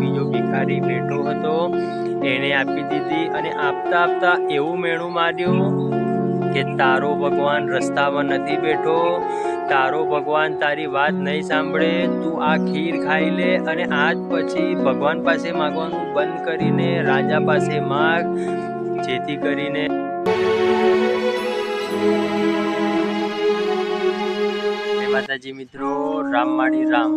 બીજો ભિખારી બેઠો હતો એણે આપી દીધી અને આપતા આપતા એવું મેણું માર્યું કે, તારો ભગવાન રસ્તામાં નથી બેઠો, તારો ભગવાન તારી વાત નહીં સાંભળે, તું આ ખીર ખાઈ લે અને આજ પછી ભગવાન પાસે માગવાનું બંધ કરીને, રાજા પાસે માગ, જેથી કરીને માતાજી મિત્રો, રામ માળી રામ.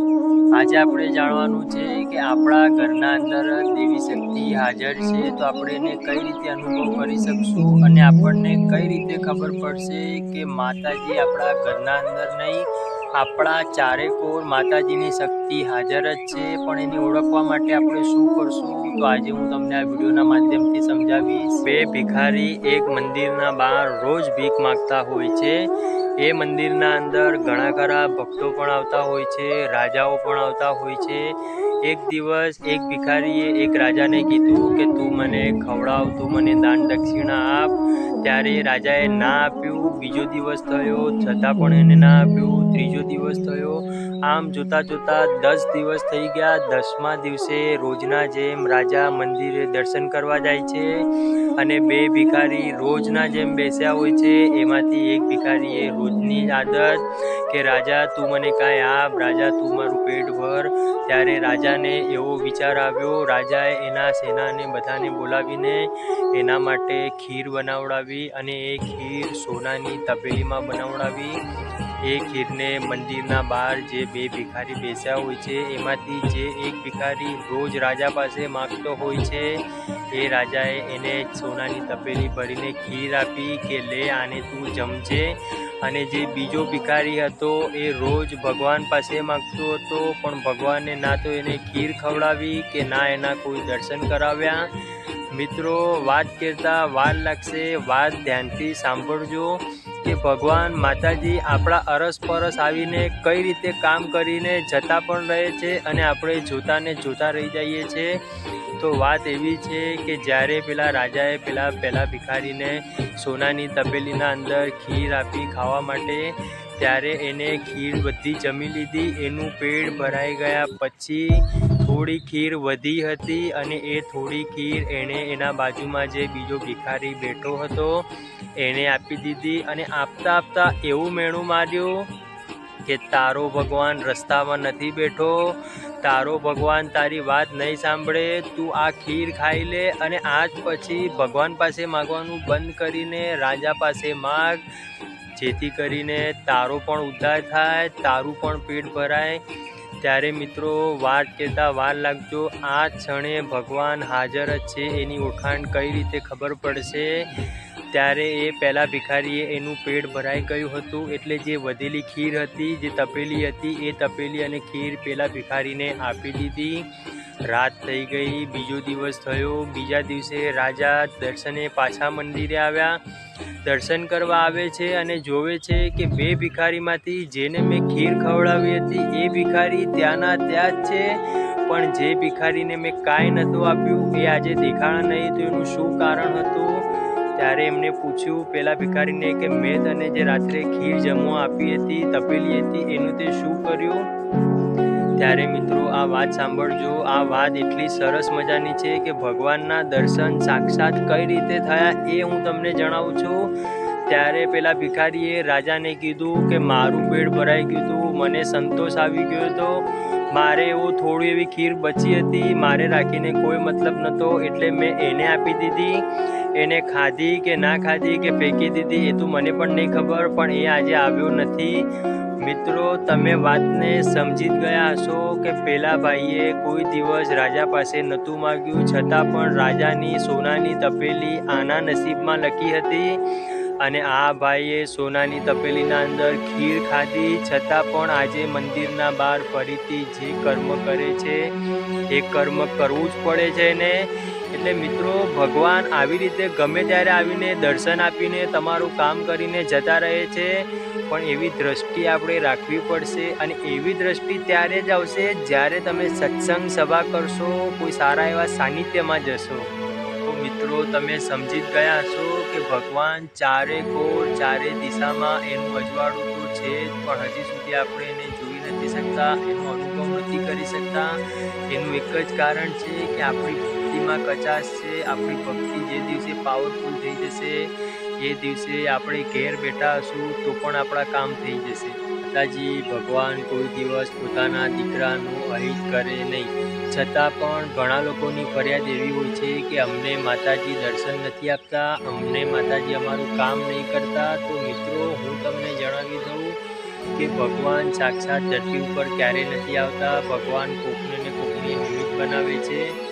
આજે આપણે જાણવાનું છે કે આપણા ઘરના અંદર દેવી શક્તિ હાજર છે, તો આપણે એને કઈ રીતે અનુભવ કરી શકશું અને આપણને કઈ રીતે ખબર પડશે કે માતાજી આપણા ઘરના અંદર નહીં, આપણા ચારે કોર માતાજીની શક્તિ હાજર જ છે, પણ એને ઓળખવા માટે આપણે શું કરશું? તો આજે હું તમને આ વિડીયોના માધ્યમથી સમજાવીશ. બે ભિખારી એક મંદિરના બહાર રોજ ભીખ માગતા હોય છે. એ મંદિરના અંદર ઘણા ખરા ભક્તો પણ આવતા હોય છે, રાજાઓ પણ આવતા હોય છે. એક દિવસ એક ભિખારીએ એક રાજાને કીધું કે, તું મને ખવડાવ, તું મને દાન દક્ષિણા આપ. ત્યારે રાજાએ ના આપ્યું. બીજો દિવસ થયો, છતાં પણ એને ના આપ્યું. ત્રીજો દિવસ થયો. આમ જોતાં જોતાં દસ દિવસ થઈ ગયા. દસમા દિવસે રોજના જેમ રાજા મંદિરે દર્શન કરવા જાય છે અને બે ભિખારી રોજના જેમ બેસ્યા હોય છે. એમાંથી એક ભિખારીએ રોજની આદત કે, રાજા, તું મને કાંઈ આપ? રાજા, તું મારું પેટ ભર. ત્યારે રાજાને એવો વિચાર આવ્યો. રાજાએ એના સેનાને બધાને બોલાવીને એના માટે ખીર બનાવડાવી અને એ ખીર સોનાની તપેલીમાં બનાવડાવી. એ ખીરને મંદિરના બહાર જે બે ભિખારી બેસ્યા હોય છે, એમાંથી જે એક ભિખારી રોજ રાજા પાસે માગતો હોય છે, એ રાજાએ એને સોનાની તપેલી ભરીને ખીર આપી કે, લે, આને તું જમજે. અને જે બીજો ભિખારી હતો, એ રોજ ભગવાન પાસે માગતો હતો, પણ ભગવાને ના તો એને ખીર ખવડાવી કે ના એના કોઈ દર્શન કરાવ્યા. મિત્રો, વાત કરતા વાર લાગશે, વાત ધ્યાનથી સાંભળજો કે ભગવાન માતાજી આપણા અરસ પરસ આવીને કઈ રીતે કામ કરીને જતા પણ રહે છે અને આપણે જોતા ને જોતા રહી જઈએ છીએ. તો વાત એવી છે કે જ્યારે પેલા રાજાએ પેલા પહેલા ભિખારીને સોનાની તપેલીના અંદર ખીર આપી ખાવા માટે, ત્યારે એને ખીર બધી જમી લીધી. એનું પેટ ભરાઈ ગયા પછી થોડી ખીર વધી હતી અને એ થોડી ખીર એણે એના બાજુમાં જે બીજો ભિખારી બેઠો હતો એણે આપી દીધી અને આપતા આપતા એવું મેણું માર્યું કે તારો ભગવાન રસ્તામાં નથી બેઠો તારો ભગવાન તારી વાત નહીં સાંભળે, તું આ ખીર ખાઈ લે અને આજ પછી ભગવાન પાસે માગવાનું બંધ કરીને રાજા પાસે માગ, જેથી કરીને તારો પણ ઉદ્ધાર થાય, તારું પણ પેટ ભરાય. ત્યારે મિત્રો, વાત કહેતા વાર લાગજો, આ ક્ષણે ભગવાન હાજર જ છે, એની ઓળખાણ કઈ રીતે ખબર પડશે? ત્યારે એ પહેલાં ભિખારીએ એનું પેટ ભરાઈ ગયું હતું એટલે જે વધેલી ખીર હતી, જે તપેલી હતી, એ તપેલી અને ખીર પેલા ભિખારીને આપી દીધી. રાત થઈ ગઈ, બીજો દિવસ થયો. બીજા દિવસે રાજા દર્શને પાછા મંદિરે આવ્યા. દર્શન કરવા આવે છે અને જોવે છે કે બે ભિખારીમાંથી જેને મેં ખીર ખવડાવી હતી, એ ભિખારી ત્યાંના ત્યાં જ છે. પણ જે ભિખારીને મેં કાંઈ નહોતું આપ્યું, એ આજે દેખાણા નહીં, તો એનું શું કારણ હતું? ત્યારે એમને પૂછ્યું, પેલા ભિખારીને કે મેં તને જે રાત્રે ખીર જમવા આપી હતી, તપેલી હતી, એનું તે શું કર્યું? ત્યારે મિત્રો, આ વાત સાંભળજો. આ વાત એટલી સરસ મજાની છે કે ભગવાનના દર્શન સાક્ષાત કઈ રીતે થયા એ હું તમને જણાવું છું. ત્યારે પેલા ભિખારીએ રાજાને કીધું કે, મારું પેટ ભરાઈ ગયું હતું મને સંતોષ આવી ગયો હતો. મારે એવું થોડી એવી ખીર બચી હતી, મારે રાખીને કોઈ મતલબ નહોતો, એટલે મેં એને આપી દીધી, એને ખાધી કે ના ખાધી કે ફેંકી દીધી, એ તો મને પણ નહીં ખબર, પણ એ આજે આવ્યો નથી. મિત્રો, તમે વાતને સમજી ગયા હશો કે પેલા ભાઈએ કોઈ દિવસ રાજા પાસે નહોતું માગ્યું, છતાં પણ રાજાની સોનાની તપેલી આના નસીબમાં લખી હતી. અને આ ભાઈએ સોનાની તપેલીના અંદર ખીર ખાધી, છતાં પણ આજે મંદિરના બહાર ફરીથી જે કર્મ કરે છે, એ કર્મ કરવું જ પડે છે ને એટલે મિત્રો, ભગવાન આવી રીતે ગમે ત્યારે આવીને દર્શન આપીને તમારું કામ કરીને જતા રહે છે, પણ એવી દ્રષ્ટિ આપણે રાખવી પડશે અને એવી દ્રષ્ટિ ત્યારે જ આવશે જ્યારે તમે સત્સંગ સભા કરશો, કોઈ સારા એવા સાનિધ્યમાં જશો. મિત્રો, તમે સમજી જ ગયા હશો કે ભગવાન ચારે કોર, ચારે દિશામાં એનું અજવાળું તો છે જ, પણ હજી સુધી આપણે એને જોઈ નથી શકતા, એનો અનુભવ નથી કરી શકતા. એનું એક જ કારણ છે કે આપણી ભક્તિમાં કચાશ છે, આપણી ભક્તિ જે દિવસે પાવરફુલ થઈ જશે, એ દિવસે આપણે ઘેર બેઠા હશું તો પણ આપણા કામ થઈ જશે. માતાજી ભગવાન કોઈ દિવસ પોતાના દીકરાનું અહિત કરે નહીં. છતાં પણ ઘણા લોકોની ફરિયાદ એવી હોય છે કે અમને માતાજી દર્શન નથી આપતા, અમને માતાજી અમારું કામ નહીં કરતા. તો મિત્રો, હું તમને જણાવી દઉં કે ભગવાન સાક્ષાત ધરતી ઉપર ક્યારેય નથી આવતા. ભગવાન કોકને ને કોકની નિમિત્ત બનાવે છે.